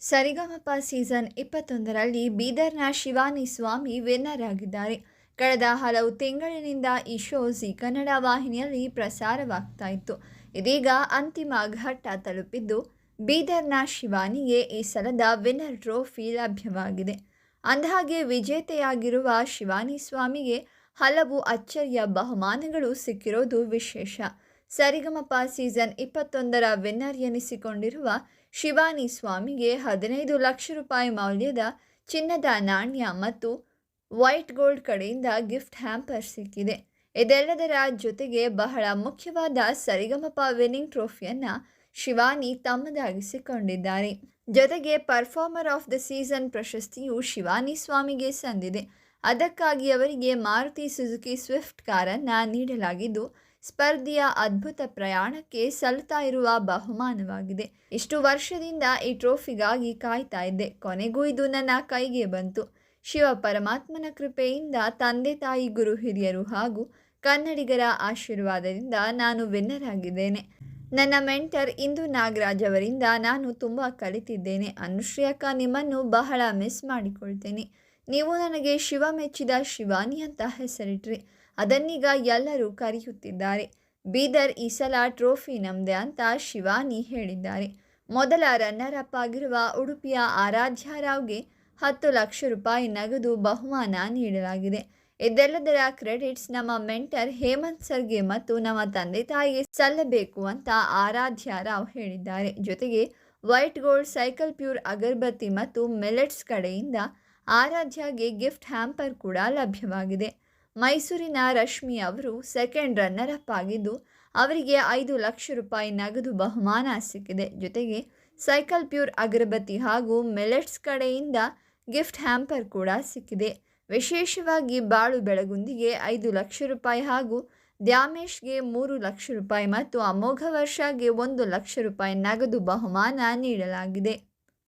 ಸರಿಗಮಪ season ಇಪ್ಪತ್ತೊಂದರಲ್ಲಿ ಬೀದರ್ನ ಶಿವಾನಿ ಸ್ವಾಮಿ winner ಆಗಿದ್ದಾರೆ ಕಳೆದ ಹಲವು ತಿಂಗಳಿನಿಂದ ಈ ಶೋ ಜಿ ಕನ್ನಡ ವಾಹಿನಿಯಲ್ಲಿ ಪ್ರಸಾರವಾಗ್ತಾ ಇತ್ತು. ಇದೀಗ ಅಂತಿಮ ಘಟ್ಟ ತಲುಪಿದ್ದು, ಬೀದರ್ನ ಶಿವಾನಿಗೆ ಈ ಸಲದ ವಿನ್ನರ್ ಟ್ರೋಫಿ ಲಭ್ಯವಾಗಿದೆ. ಅಂದಹಾಗೆ, ವಿಜೇತೆಯಾಗಿರುವ ಶಿವಾನಿ ಸ್ವಾಮಿಗೆ ಹಲವು ಅಚ್ಚರಿಯ ಬಹುಮಾನಗಳು ಸಿಕ್ಕಿರೋದು ವಿಶೇಷ. ಸರಿಗಮಪ ಸೀಸನ್ ಇಪ್ಪತ್ತೊಂದರ ವಿನ್ನರ್ ಎನಿಸಿಕೊಂಡಿರುವ ಶಿವಾನಿ ಸ್ವಾಮಿಗೆ ಹದಿನೈದು ಲಕ್ಷ ರೂಪಾಯಿ ಮೌಲ್ಯದ ಚಿನ್ನದ ನಾಣ್ಯ ಮತ್ತು ವೈಟ್ ಗೋಲ್ಡ್ ಕಡೆಯಿಂದ ಗಿಫ್ಟ್ ಹ್ಯಾಂಪರ್ ಸಿಕ್ಕಿದೆ. ಇದೆಲ್ಲದರ ಜೊತೆಗೆ ಬಹಳ ಮುಖ್ಯವಾದ ಸರಿಗಮಪ ವಿನ್ನಿಂಗ್ ಟ್ರೋಫಿಯನ್ನು ಶಿವಾನಿ ತಮ್ಮದಾಗಿಸಿಕೊಂಡಿದ್ದಾರೆ. ಜೊತೆಗೆ ಪರ್ಫಾರ್ಮರ್ ಆಫ್ ದ ಸೀಸನ್ ಪ್ರಶಸ್ತಿಯು ಶಿವಾನಿ ಸ್ವಾಮಿಗೆ ಸಂದಿದೆ. ಅದಕ್ಕಾಗಿ ಅವರಿಗೆ ಮಾರುತಿ ಸುಜುಕಿ ಸ್ವಿಫ್ಟ್ ಕಾರನ್ನು ನೀಡಲಾಗಿದ್ದು ಸ್ಪರ್ಧೆಯ ಅದ್ಭುತ ಪ್ರಯಾಣಕ್ಕೆ ಸಲ್ತಾ ಇರುವ ಬಹುಮಾನವಾಗಿದೆ. ಇಷ್ಟು ವರ್ಷದಿಂದ ಈ ಟ್ರೋಫಿಗಾಗಿ ಕಾಯ್ತಾ ಇದ್ದೆ. ಕೊನೆಗೂ ಇದು ನನ್ನ ಕೈಗೆ ಬಂತು. ಶಿವ ಪರಮಾತ್ಮನ ಕೃಪೆಯಿಂದ ತಂದೆ ತಾಯಿ, ಗುರು ಹಿರಿಯರು ಹಾಗೂ ಕನ್ನಡಿಗರ ಆಶೀರ್ವಾದದಿಂದ ನಾನು ವಿನ್ನರ್ ಆಗಿದ್ದೇನೆ ನನ್ನ ಮೆಂಟರ್ ಇಂದು ನಾಗರಾಜ್ ಅವರಿಂದ ನಾನು ತುಂಬ ಕಲಿತಿದ್ದೇನೆ. ಅನುಶ್ರೀ ಅಕ್ಕ ನಿಮ್ಮನ್ನು ಬಹಳ ಮಿಸ್ ಮಾಡಿಕೊಳ್ತೇನೆ. ನೀವು ನನಗೆ ಶಿವ ಮೆಚ್ಚಿದ ಶಿವಾನಿ ಅಂತ ಹೆಸರಿಟ್ರಿ. ಅದನ್ನೀಗ ಎಲ್ಲರೂ ಕರೆಯುತ್ತಿದ್ದಾರೆ. ಬೀದರ್ ಈ ಸಲ ಟ್ರೋಫಿ ನಮ್ಮದೆ ಅಂತ ಶಿವಾನಿ ಹೇಳಿದ್ದಾರೆ. ಮೊದಲ ರನ್ನರ್ ಅಪ್ ಆಗಿರುವ ಉಡುಪಿಯ ಆರಾಧ್ಯ ರಾವ್ಗೆ ಹತ್ತು ಲಕ್ಷ ರೂಪಾಯಿ ನಗದು ಬಹುಮಾನ ನೀಡಲಾಗಿದೆ. ಇದೆಲ್ಲದರ ಕ್ರೆಡಿಟ್ಸ್ ನಮ್ಮ ಮೆಂಟರ್ ಹೇಮಂತ್ ಸರ್ಗೆ ಮತ್ತು ನಮ್ಮ ತಂದೆ ತಾಯಿಗೆ ಸಲ್ಲಬೇಕು ಅಂತ ಆರಾಧ್ಯ ರಾವ್ ಹೇಳಿದ್ದಾರೆ. ಜೊತೆಗೆ ವೈಟ್ ಗೋಲ್ಡ್ ಸೈಕಲ್ ಪ್ಯೂರ್ ಅಗರಬತ್ತಿ ಮತ್ತು ಮಿಲೆಟ್ಸ್ ಕಡೆಯಿಂದ ಆರಾಧ್ಯಗೆ ಗಿಫ್ಟ್ ಹ್ಯಾಂಪರ್ ಕೂಡ ಲಭ್ಯವಾಗಿದೆ. ಮೈಸೂರಿನ ರಶ್ಮಿ ಅವರು ಸೆಕೆಂಡ್ ರನ್ನರ್ ಅಪ್ ಆಗಿದ್ದು, ಅವರಿಗೆ ಐದು ಲಕ್ಷ ರೂಪಾಯಿ ನಗದು ಬಹುಮಾನ ಸಿಕ್ಕಿದೆ. ಜೊತೆಗೆ ಸೈಕಲ್ ಪ್ಯೂರ್ ಅಗರಬತ್ತಿ ಹಾಗೂ ಮಿಲೆಟ್ಸ್ ಕಡೆಯಿಂದ ಗಿಫ್ಟ್ ಹ್ಯಾಂಪರ್ ಕೂಡ ಸಿಕ್ಕಿದೆ. ವಿಶೇಷವಾಗಿ ಬಾಳು ಬೆಳಗುಂದಿಗೆ ಐದು ಲಕ್ಷ ರೂಪಾಯಿ ಹಾಗೂ ದ್ಯಾಮೇಶ್ಗೆ ಮೂರು ಲಕ್ಷ ರೂಪಾಯಿ ಮತ್ತು ಅಮೋಘ ವರ್ಷಗೆ ಒಂದು ಲಕ್ಷ ರೂಪಾಯಿ ನಗದು ಬಹುಮಾನ ನೀಡಲಾಗಿದೆ.